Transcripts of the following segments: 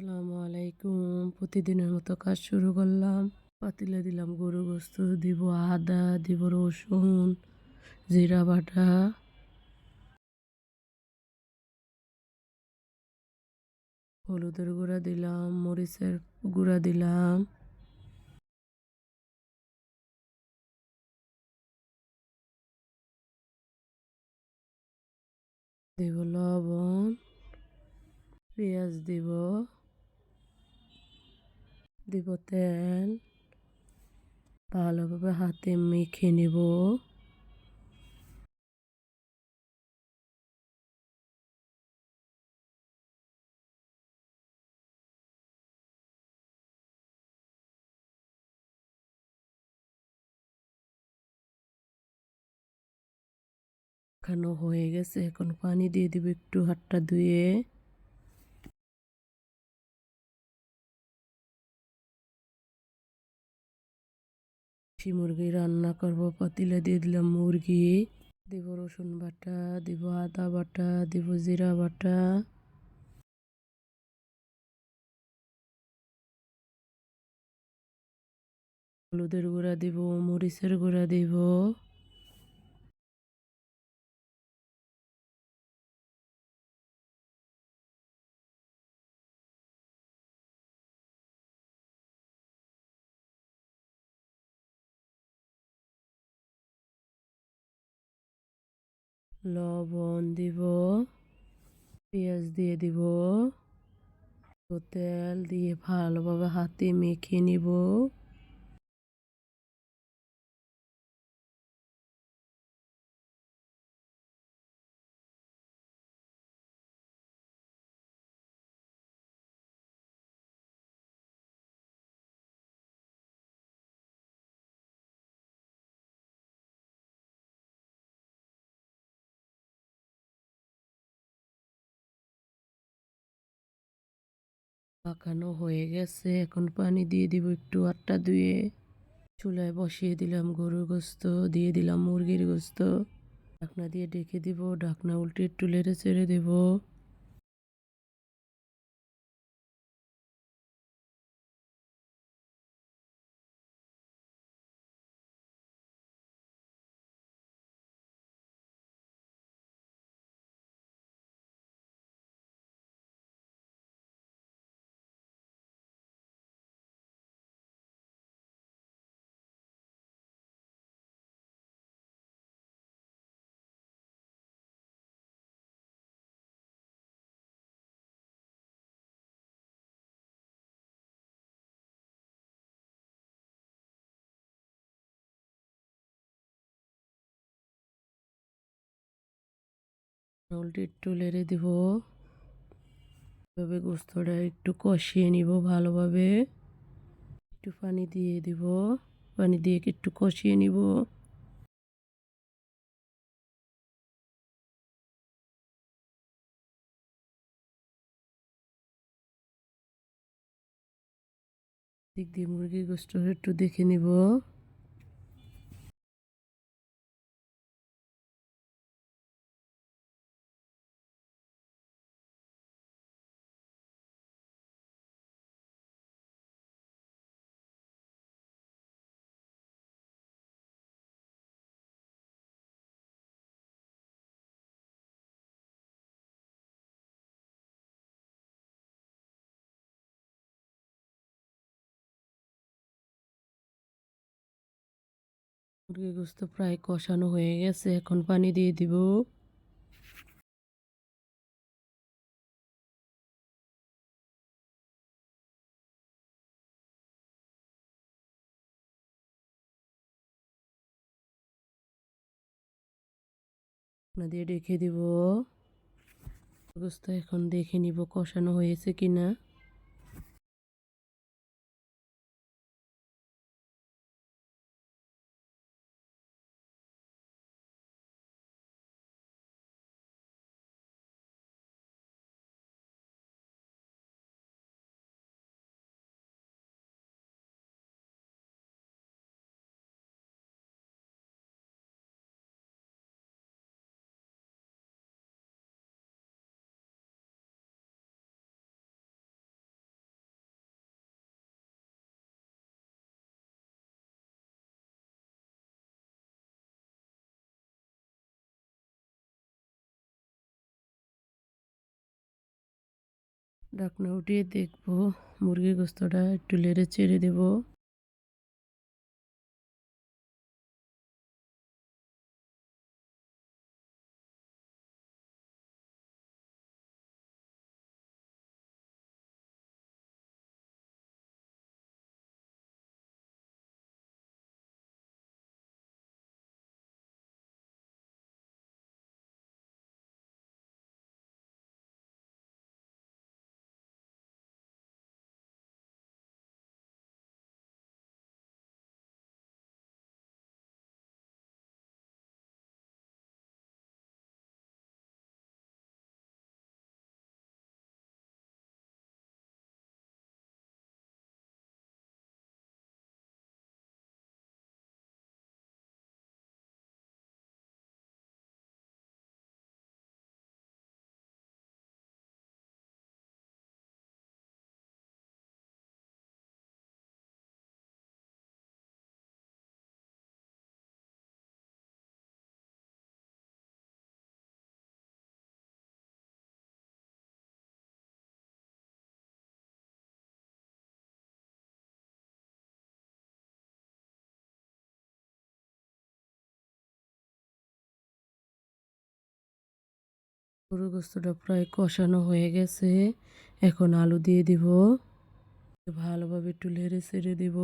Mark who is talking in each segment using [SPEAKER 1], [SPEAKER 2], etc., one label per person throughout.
[SPEAKER 1] আসসালামু আলাইকুম। প্রতিদিনের মতো কাজ শুরু করলাম। পাতিলে দিলাম গরু গোস্ত, দিব আদা, দিব রসুন, জিরা বাটা। হলুদের গুঁড়া দিলাম, মরিচের গুঁড়া দিলাম। দিব লবণ, পেঁয়াজ দিব। দিব তেল। ভালোভাবে হাতে মেখে নেব। খানো হয়ে গেছে, এখন পানি দিয়ে দিব একটু হাতটা ধুয়ে। দেশি মুরগি রান্না করব। পাতিলে দিয়ে দিলাম মুরগি। দেব রসুন বাটা, দেব আদা বাটা, দেব জিরা বাটা। হলুদের গুঁড়া দিব, মরিচের গুঁড়া দিব। লবণ দিব পেঁয়াজ দিয়ে দিব তেল দিয়ে ভালোভাবে হাতে মেখে নিব। পাকানো হয়ে গেছে। এখন পানি দিয়ে দিব একটু আটটা ধুয়ে। চুলায় বসিয়ে দিলাম গরুর গোস্ত, দিয়ে দিলাম মুরগির গোস্ত। ঢাকনা দিয়ে ডেকে দিব, ঢাকনা উল্টে একটু লেড়ে ছেড়ে দেব। উল্টে একটু লেড়ে দিব। এভাবে গোস্তটা একটু কষিয়ে নিব ভালোভাবে। একটু পানি দিয়ে দিব। পানি দিয়ে একটু কষিয়ে নিব। দিক দিয়ে মুরগির গোস্ত একটু দেখে নিব। মুরগির গোস্ত প্রায় কষানো হয়ে গেছে, এখন পানি দিয়ে দিব। দিয়ে রেখে দিব। গোস্ত এখন দেখে নিব কষানো হয়েছে কিনা। ডাকনা উঠিয়ে দেখব মুরগির গোস্তটা একটু লেড়ে চেড়ে দেবো। গরুর গোস্তটা প্রায় কষানো হয়ে গেছে। এখন আলু দিয়ে দিব। ভালোভাবে একটু লেড়ে ছেড়ে দিব।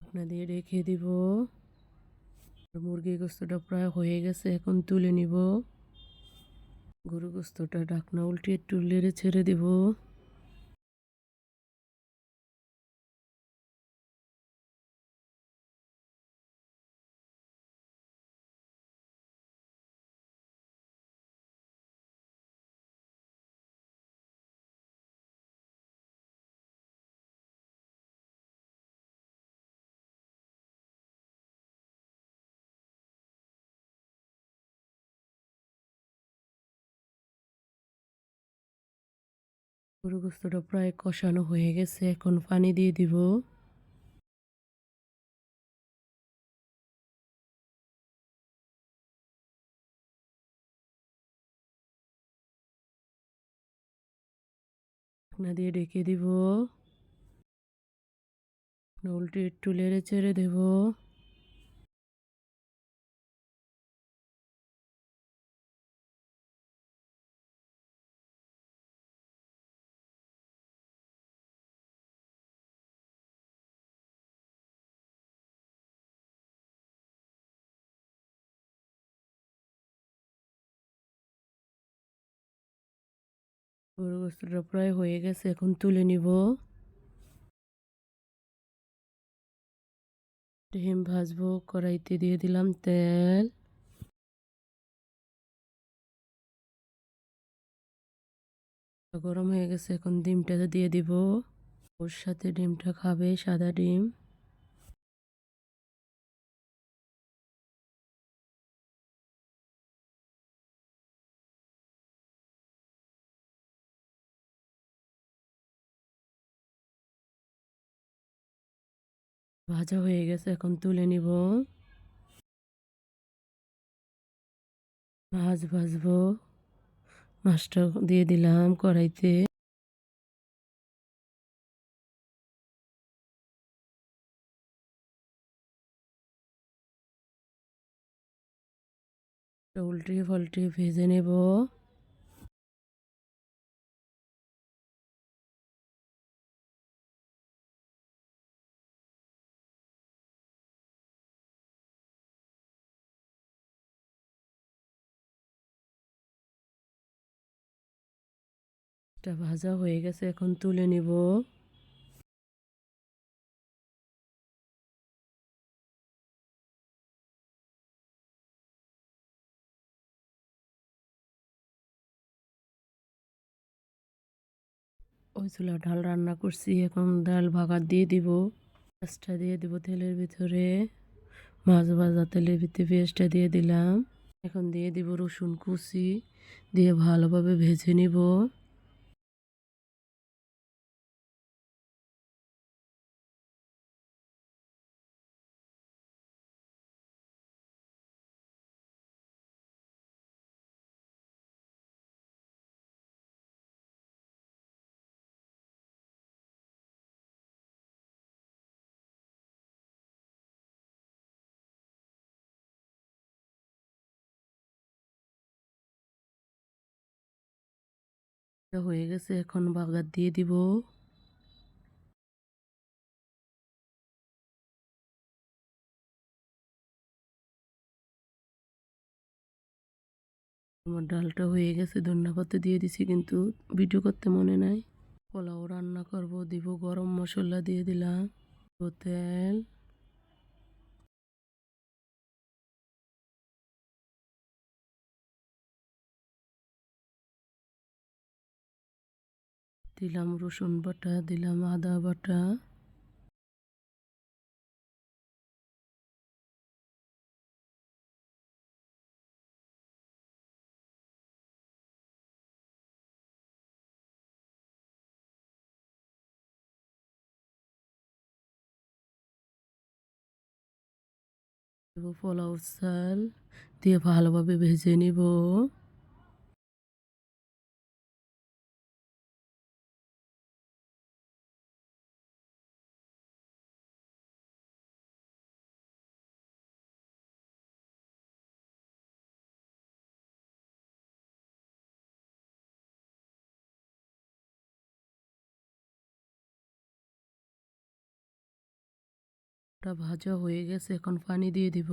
[SPEAKER 1] ঢাকনা দিয়ে রেখে দিব। মুরগির গোস্তটা প্রায় হয়ে গেছে, এখন তুলে নিব। গরু গোস্তটা ঢাকনা উল্টে একটু লেড়ে ছেড়ে দিব। গরু গোস্তটা প্রায় কষানো হয়ে গেছে, এখন পানি দিয়ে দিব। ঢাকনা দিয়ে ডেকে দিব। উল্টে একটু লেড়ে চেড়ে দেব। গরু গোস্তটা প্রায় হয়ে গেছে, এখন তুলে নিব। ডিম ভাজবো, কড়াইতে দিয়ে দিলাম তেল। গরম হয়ে গেছে, এখন ডিমটা দিয়ে দিব। ওর সাথে ডিমটা খাবে, সাদা ডিম। ভাজা হয়ে গেছে, এখন তুলে নিব। মাছ ভাজবো। মাছটা দিয়ে দিলাম কড়াইতে। উল্টে পাল্টে ভেজে নেব। এটা ভাজা হয়ে গেছে, এখন তুলে নিব। ওই চুলা ডাল রান্না করছি, এখন ডাল ভাগার দিয়ে দিব। পেঁয়াজটা দিয়ে দিব তেলের ভিতরে। মাছ ভাজা তেলের ভিতরে পেঁয়াজটা দিয়ে দিলাম। এখন দিয়ে দিব রসুন কুচি, দিয়ে ভালোভাবে ভেজে নিব। হয়ে গেছে, এখন বাগার দিয়ে দিব। আমার ডালটা হয়ে গেছে ধন্যপাতা দিয়ে দিছি, কিন্তু ভিডিও করতে মনে নাই। পোলাও রান্না করব, দিব গরম মশলা দিয়ে দিলাম। তেল। দিলাম রসুন বাটা দিলাম আদা বাটা। পোলাও চাল দিয়ে ভালোভাবে ভেজে নিব। ওটা ভাজা হয়ে গেছে এখন পানি দিয়ে দিব।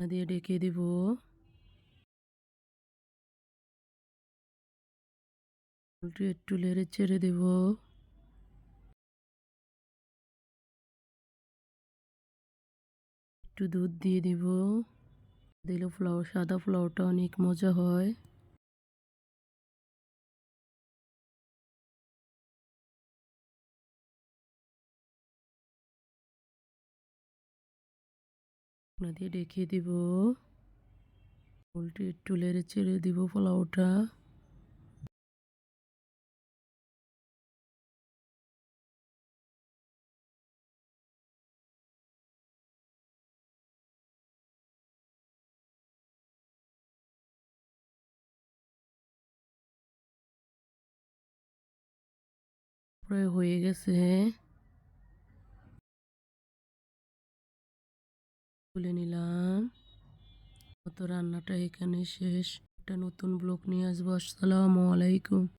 [SPEAKER 1] দিয়ে ডেকে দিব। উল্টে একটু লেড়ে ছেড়ে দেব। একটু দুধ দিয়ে দিব। দিলে পোলাও সাদা পোলাওটা অনেক মজা হয়। দিয়ে ডেকে দিব। উল্টে একটু লেড়ে ছেড়ে দিব পোলাওটা প্রায় হয়ে গেছে তুলে নিলাম। মতো রান্নাটা এখানে শেষ। একটা নতুন ব্লগ নিয়ে আসব। আসসালামু আলাইকুম।